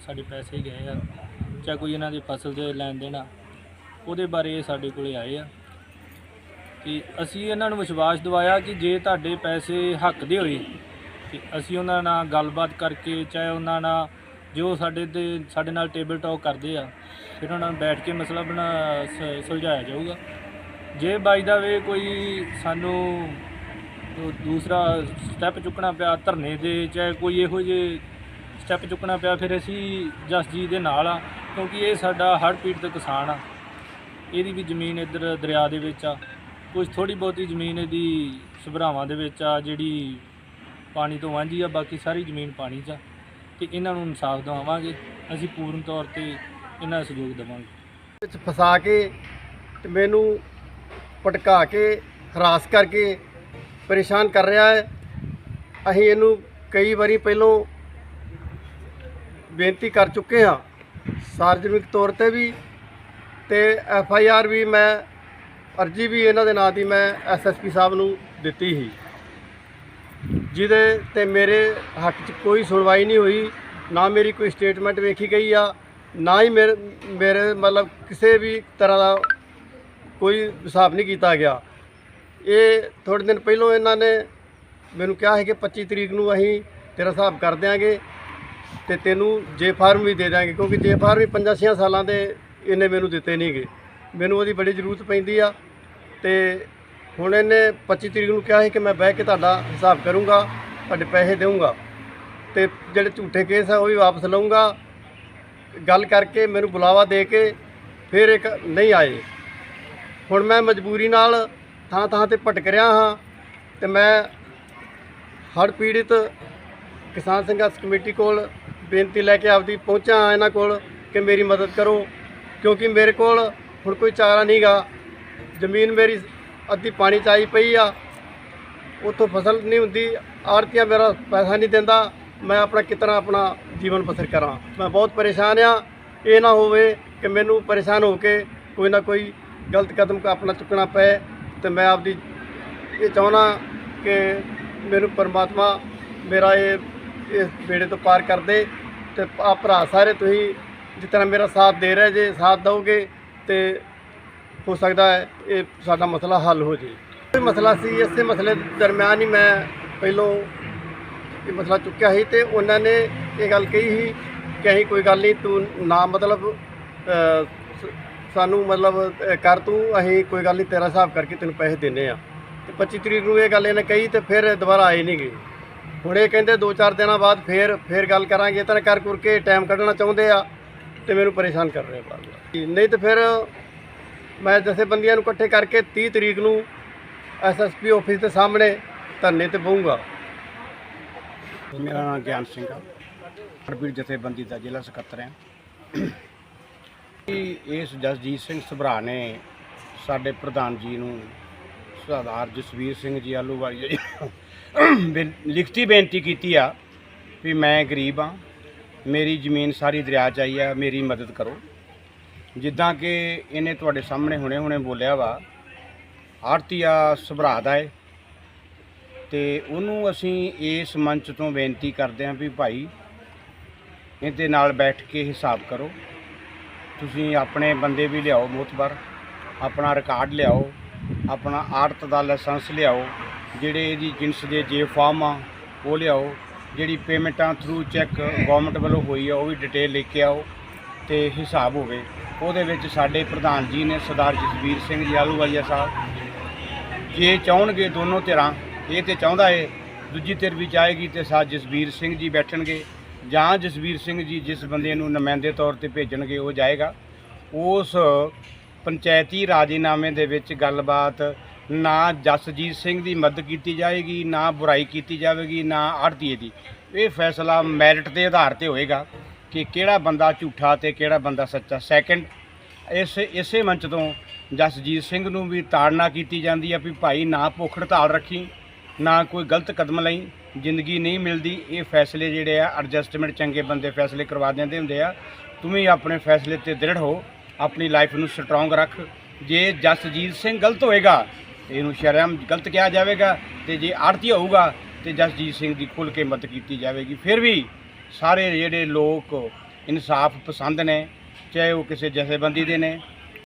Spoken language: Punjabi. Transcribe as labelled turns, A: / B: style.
A: ਸਾਡੇ ਪੈਸੇ ਗਏ ਆ, ਜਾਂ ਕੋਈ ਇਹਨਾਂ ਦੀ ਫਸਲ ਦੇ ਲੈਣ ਦੇਣ ਆ, ਉਹਦੇ ਬਾਰੇ ਇਹ ਸਾਡੇ ਕੋਲੇ ਆਏ ਆ। ਤੇ ਅਸੀਂ ਇਹਨਾਂ ਨੂੰ ਵਿਸ਼ਵਾਸ ਦਿਵਾਇਆ ਕਿ ਜੇ ਤੁਹਾਡੇ ਪੈਸੇ ਹੱਕ ਦੇ ਹੋਏ, ਤੇ ਅਸੀਂ ਉਹਨਾਂ ਨਾਲ ਗੱਲਬਾਤ ਕਰਕੇ, ਚਾਹੇ ਉਹਨਾਂ ਨਾਲ ਜੋ ਸਾਡੇ ਤੇ, ਸਾਡੇ ਨਾਲ ਟੇਬਲ ਟਾਕ ਕਰਦੇ ਆ, ਫਿਰ ਉਹਨਾਂ ਨਾਲ ਬੈਠ ਕੇ ਮਸਲਾ ਬਣਾ, ਸ- ਸੁਲਝਾਇਆ ਜਾਊਗਾ। ਜੇ ਬਾਈ ਦਾ ਵੇ ਕੋਈ ਸਾਨੂੰ ਦੂਸਰਾ ਸਟੈਪ ਚੁੱਕਣਾ ਪਿਆ ਧਰਨੇ ਦੇ, ਚਾਹੇ ਕੋਈ ਇਹੋ ਜਿਹੇ ਸਟੈਪ ਚੁੱਕਣਾ ਪਿਆ, ਫਿਰ ਅਸੀਂ ਜਸਜੀਤ ਦੇ ਨਾਲ ਆ, ਕਿਉਂਕਿ ਇਹ ਸਾਡਾ ਹੜ੍ਹ ਪੀੜਤ ਕਿਸਾਨ ਆ। ਇਹਦੀ ਵੀ ਜ਼ਮੀਨ ਇੱਧਰ ਦਰਿਆ ਦੇ ਵਿੱਚ ਆ। ਕੁਝ ਥੋੜੀ ਬਹੁਤੀ ਜ਼ਮੀਨ ਇਹਦੀ ਸੁਭਰਾਵਾਂ ਦੇ ਵਿੱਚ ਆ, ਜਿਹੜੀ ਪਾਣੀ ਤੋਂ ਵਾਂਝੀ ਆ, ਬਾਕੀ ਸਾਰੀ ਜ਼ਮੀਨ ਪਾਣੀ 'ਚ ਆ। ਤੇ ਇਹਨਾਂ ਨੂੰ ਇਨਸਾਫ ਦਿਵਾਵਾਂਗੇ, ਅਸੀਂ ਪੂਰਨ ਤੌਰ ਤੇ ਇਹਨਾਂ ਦਾ ਸਹਿਯੋਗ ਦੇਵਾਂਗੇ।
B: ਵਿੱਚ ਫਸਾ ਕੇ ਤੇ ਮੈਨੂੰ ਭਟਕਾ ਕੇ, ਹਰਾਸ ਕਰਕੇ ਪਰੇਸ਼ਾਨ ਕਰ ਰਿਹਾ ਹੈ। ਅਸੀਂ ਇਹਨੂੰ ਕਈ ਵਾਰੀ ਪਹਿਲੋਂ ਬੇਨਤੀ ਕਰ ਚੁੱਕੇ ਹਾਂ ਸਾਰਵਜਨਿਕ ਤੌਰ ਤੇ ਵੀ ਤੇ ਐਫ ਆਈ ਆਰ ਵੀ ਮੈਂ, ਅਰਜੀ ਵੀ ਇਹਨਾਂ ਦੇ ਨਾਂ ਦੀ ਮੈਂ ਐਸ ਐਸ ਪੀ ਸਾਹਿਬ ਨੂੰ ਦਿੱਤੀ ਸੀ। ਜਿਹਦੇ ਤੇ ਮੇਰੇ ਹੱਕ 'ਚ ਕੋਈ ਸੁਣਵਾਈ ਨਹੀਂ ਹੋਈ, ਨਾ ਮੇਰੀ ਕੋਈ ਸਟੇਟਮੈਂਟ ਵੇਖੀ ਗਈ ਆ, ਨਾ ਹੀ ਮੇਰੇ ਮੇਰੇ ਮਤਲਬ ਕਿਸੇ ਵੀ ਤਰ੍ਹਾਂ ਦਾ ਕੋਈ ਹਿਸਾਬ ਨਹੀਂ ਕੀਤਾ ਗਿਆ। ਇਹ ਥੋੜੇ ਦਿਨ ਪਹਿਲਾਂ ਇਹਨਾਂ ਨੇ ਮੈਨੂੰ ਕਿਹਾ ਹੈ ਕਿ 25 ਤਰੀਕ ਨੂੰ ਅਸੀਂ ਤੇਰਾ ਹਿਸਾਬ ਕਰ ਦਿਆਂਗੇ। ਤੇ ਤੈਨੂੰ ਜੇ ਫਾਰਮ ਵੀ ਦੇ ਦਾਂਗੇ, ਕਿਉਂਕਿ ਜੇ ਫਾਰਮ ਵੀ 5-6 ਸਾਲਾਂ ਦੇ ਇਹਨੇ ਮੈਨੂੰ ਦਿੱਤੇ ਨਹੀਂਗੇ ਮੈਨੂੰ ਉਹਦੀ ਬੜੀ ਜ਼ਰੂਰਤ ਪੈਂਦੀ ਆ ਤੇ ਹੁਣ ਇਹਨੇ 25 ਤਰੀਕ ਨੂੰ ਕਿਹਾ ਸੀ ਕਿ ਮੈਂ ਬਹਿ ਕੇ ਤੁਹਾਡਾ ਹਿਸਾਬ ਕਰੂੰਗਾ, ਤੁਹਾਡੇ ਪੈਸੇ ਦੇਵਾਂਗਾ ਤੇ ਜਿਹੜੇ ਝੂਠੇ ਕੇਸ ਆ ਉਹ ਵੀ ਵਾਪਸ ਲਵਾਂਗਾ ਗੱਲ ਕਰਕੇ ਮੈਨੂੰ ਬੁਲਾਵਾ ਦੇ ਕੇ ਫਿਰ ਇੱਕ ਨਹੀਂ ਆਏ। ਹੁਣ ਮੈਂ ਮਜਬੂਰੀ ਨਾਲ ਥਾਂ ਥਾਂ ਤੇ ਭਟਕ ਰਿਹਾ ਹਾਂ ਤੇ ਮੈਂ ਹੜ੍ਹ ਪੀੜਿਤ ਕਿਸਾਨ ਸੰਘਰਸ਼ ਕਮੇਟੀ ਕੋਲ ਬੇਨਤੀ ਲੈ ਕੇ ਆਪਦੀ ਪਹੁੰਚਾਂ ਇਹਨਾਂ ਕੋਲ ਕਿ ਮੇਰੀ ਮਦਦ ਕਰੋ, ਕਿਉਂਕਿ ਮੇਰੇ ਕੋਲ ਹੁਣ ਕੋਈ ਚਾਰਾ ਨਹੀਂਗਾ ਜ਼ਮੀਨ ਮੇਰੀ ਅੱਧੀ ਪਾਣੀ ਚ ਆਈ ਪਈ ਆ। ਉੱਥੋਂ ਫਸਲ ਨਹੀਂ ਹੁੰਦੀ, ਆੜਤੀਆਂ ਮੇਰਾ ਪੈਸਾ ਨਹੀਂ ਦਿੰਦਾ। ਮੈਂ ਆਪਣਾ ਕਿਤਨਾ ਆਪਣਾ ਜੀਵਨ ਬਸਰ ਕਰਾਂ? ਮੈਂ ਬਹੁਤ ਪਰੇਸ਼ਾਨ ਆ। ਇਹ ਨਾ ਹੋਵੇ ਕਿ ਮੈਨੂੰ ਪਰੇਸ਼ਾਨ ਹੋ ਕੇ ਕੋਈ ਨਾ ਕੋਈ ਗਲਤ ਕਦਮ ਆਪਣਾ ਚੁੱਕਣਾ ਪਏ ਤੇ ਮੈਂ ਆਪਦੀ ਇਹ ਚਾਹੁੰਦਾ ਕਿ ਮੈਨੂੰ ਪਰਮਾਤਮਾ ਮੇਰਾ ਇਹ ਇਸ ਬੇੜੇ ਤੋਂ ਪਾਰ ਕਰਦੇ ਤੇ ਆ ਭਰਾ ਸਾਰੇ ਤੁਸੀਂ ਜਿਸ ਤਰ੍ਹਾਂ ਮੇਰਾ ਸਾਥ ਦੇ ਰਹੇ ਜੇ, ਸਾਥ ਦਓਗੇ ਤੇ ਹੋ ਸਕਦਾ ਹੈ ਇਹ ਸਾਡਾ ਮਸਲਾ ਹੱਲ ਹੋ ਜੇ। ਕੋਈ ਮਸਲਾ ਸੀ, ਇਸੇ ਮਸਲੇ ਦਰਮਿਆਨ ਹੀ ਮੈਂ ਪਹਿਲੋਂ ਇਹ ਮਸਲਾ ਚੁੱਕਿਆ ਸੀ ਤੇ ਉਹਨਾਂ ਨੇ ਇਹ ਗੱਲ ਕਹੀ ਸੀ ਕਿ ਅਸੀਂ ਕੋਈ ਗੱਲ ਨਹੀਂ, ਤੂੰ ਨਾ ਮਤਲਬ ਸਾਨੂੰ ਮਤਲਬ ਕਰ ਤੂੰ, ਅਸੀਂ ਕੋਈ ਗੱਲ ਨਹੀਂ, ਤੇਰਾ ਹਿਸਾਬ ਕਰਕੇ ਤੈਨੂੰ ਪੈਸੇ ਦਿੰਨੇ ਆ। ਤੇ 25 ਤਰੀਕ ਨੂੰ ਇਹ ਗੱਲ ਇਹਨੇ ਕਹੀ ਤੇ ਫਿਰ ਦੁਬਾਰਾ ਆਏ ਨਹੀਂ ਗਏ ਹੁਣ ਇਹ ਕਹਿੰਦੇ 2-4 ਦਿਨਾਂ ਬਾਅਦ ਫੇਰ ਫੇਰ ਗੱਲ ਕਰਾਂਗੇ। ਤਾਂ ਕਰ ਕੁਰ ਟਾਈਮ ਕੱਢਣਾ ਚਾਹੁੰਦੇ ਆ ਤੇ ਮੈਨੂੰ ਪਰੇਸ਼ਾਨ ਕਰ ਰਹੇ ਬਾਰ ਨਹੀਂ ਤਾਂ ਫਿਰ ਮੈਂ ਜਥੇਬੰਦੀਆਂ ਨੂੰ ਇਕੱਠੇ ਕਰਕੇ 30 ਤਰੀਕ ਨੂੰ ਐਸਐਸਪੀ ਆਫਿਸ ਦੇ ਸਾਹਮਣੇ ਧਰਨੇ ਤੇ ਬਹੂੰਗਾ।
C: ਮੇਰਾ ਨਾਮ ਗਿਆਨ ਸਿੰਘ ਆ। ਹਰਬੀਰ ਜਥੇਬੰਦੀ ਦਾ ਜ਼ਿਲ੍ਹਾ ਸਕੱਤਰ ਹਾਂ। ਇਸ ਜਸਜੀਤ ਸਿੰਘ ਸਭਰਾ ਨੇ ਸਾਡੇ ਪ੍ਰਧਾਨ ਜੀ ਨੂੰ ਸਰਦਾਰ ਜਸਵੀਰ ਸਿੰਘ ਜੀ ਆਲੂਵਾਲੀਆ ਜੀ ਲਿਖਤੀ ਬੇਨਤੀ ਕੀਤੀ ਆ ਵੀ ਮੈਂ ਗਰੀਬ ਆ, ਮੇਰੀ ਜ਼ਮੀਨ ਸਾਰੀ ਦਰਿਆ 'ਚ ਆਈ ਆ, ਮੇਰੀ ਮਦਦ ਕਰੋ। ਜਿੱਦਾਂ ਕਿ ਇਹਨੇ ਤੁਹਾਡੇ ਸਾਹਮਣੇ ਹੁਣੇ ਹੁਣੇ ਬੋਲਿਆ ਵਾ ਆਰਤੀਆ ਸਭਰਾ ਦਾ ਏ। ਤੇ ਉਹਨੂੰ ਅਸੀਂ ਇਸ ਮੰਚ ਤੋਂ ਬੇਨਤੀ ਕਰਦੇ ਹਾਂ ਵੀ ਭਾਈ, ਇਹਦੇ ਨਾਲ ਬੈਠ ਕੇ ਹਿਸਾਬ ਕਰੋ। ਤੁਸੀਂ ਆਪਣੇ ਬੰਦੇ ਵੀ ਲਿਆਓ ਮੋਤਬਰ, ਆਪਣਾ ਰਿਕਾਰਡ ਲਿਆਓ, ਆਪਣਾ ਆੜਤ ਦਾ ਲਾਇਸੈਂਸ ਲਿਆਓ। ਜਿਹੜੇ ਇਹਦੀ ਜਿੰਸ ਦੇ ਜੇ ਫਾਰਮ ਆ, ਉਹ ਲਿਆਓ। ਜਿਹੜੀ ਪੇਮੈਂਟਾਂ ਥਰੂ ਚੈੱਕ ਗਵਰਨਮੈਂਟ ਵੱਲੋਂ ਹੋਈ ਆ, ਉਹ ਵੀ ਡਿਟੇਲ ਲੈ ਕੇ ਆਓ ਤੇ ਹਿਸਾਬ ਹੋਵੇ। ਉਹਦੇ ਵਿੱਚ ਸਾਡੇ ਪ੍ਰਧਾਨ ਜੀ ਨੇ ਸਰਦਾਰ ਜਸਵੀਰ ਸਿੰਘ ਜੀ ਆਲੂਵਾਲੀਆ ਸਾਹਿਬ, ਜੇ ਚਾਹਣਗੇ ਦੋਨੋਂ ਧਿਰਾਂ, ਇਹ ਤੇ ਚਾਹੁੰਦਾ ਏ, ਦੂਜੀ ਧਿਰ ਵੀ ਚਾਹੇਗੀ ਤੇ ਸਾਥ ਜਸਵੀਰ ਸਿੰਘ ਜੀ ਬੈਠਣਗੇ, ਜਾਂ ਜਸਵੀਰ ਸਿੰਘ ਜੀ ਜਿਸ ਬੰਦੇ ਨੂੰ ਨੁਮਾਇੰਦੇ ਤੌਰ ਤੇ ਭੇਜਣਗੇ, ਉਹ ਜਾਏਗਾ। ਉਸ ਪੰਚਾਇਤੀ ਰਾਜੀਨਾਮੇ ਦੇ ਵਿੱਚ ਗੱਲਬਾਤ ਨਾ ਜਸਜੀਤ ਸਿੰਘ ਦੀ ਮਦਦ ਕੀਤੀ ਜਾਏਗੀ, ਨਾ ਬੁਰਾਈ ਕੀਤੀ ਜਾਵੇਗੀ, ਨਾ ਆੜਤੀਏ ਦੀ। ਇਹ ਫੈਸਲਾ ਮੈਰਿਟ ਦੇ ਆਧਾਰ ਤੇ ਹੋਏਗਾ ਕਿ ਕਿਹੜਾ ਬੰਦਾ ਝੂਠਾ ਤੇ ਕਿਹੜਾ ਬੰਦਾ ਸੱਚਾ। ਸੈਕੰਡ ਇਸ, ਇਸੇ ਮੰਚ ਤੋਂ ਜਸਜੀਤ ਸਿੰਘ ਨੂੰ ਵੀ ਤਾੜਨਾ ਕੀਤੀ ਜਾਂਦੀ ਆ ਵੀ ਭਾਈ ਨਾ ਭੁੱਖ ਹੜਤਾਲ ਰੱਖੀ, ਨਾ ਕੋਈ ਗਲਤ ਕਦਮ ਲਈ, ਜ਼ਿੰਦਗੀ ਨਹੀਂ ਮਿਲਦੀ। ਇਹ ਫੈਸਲੇ ਜਿਹੜੇ ਆ ਐਡਜਸਟਮੈਂਟ ਚੰਗੇ ਬੰਦੇ ਫੈਸਲੇ ਕਰਵਾ ਦਿੰਦੇ ਹੁੰਦੇ ਆ। ਤੂੰ ਵੀ ਆਪਣੇ ਫੈਸਲੇ ਤੇ ਦ੍ਰਿੜ ਹੋ, ਆਪਣੀ ਲਾਈਫ ਨੂੰ ਸਟਰੋਂਗ ਰੱਖ। ਜੇ ਜਸਜੀਤ ਸਿੰਘ ਗਲਤ ਹੋਏਗਾ ਇਹਨੂੰ ਸ਼ਰਮ ਗਲਤ ਕਿਹਾ ਜਾਵੇਗਾ ਤੇ ਜੇ ਆੜਤੀ ਹੋਊਗਾ ਤੇ ਜਸਜੀਤ ਸਿੰਘ ਦੀ ਖੁੱਲ ਕੇ ਮਦਦ ਕੀਤੀ ਜਾਵੇਗੀ। ਫਿਰ ਵੀ ਸਾਰੇ ਜਿਹੜੇ ਲੋਕ ਇਨਸਾਫ ਪਸੰਦ ਨੇ, ਚਾਹੇ ਉਹ ਕਿਸੇ ਜਥੇਬੰਦੀ ਦੇ ਨੇ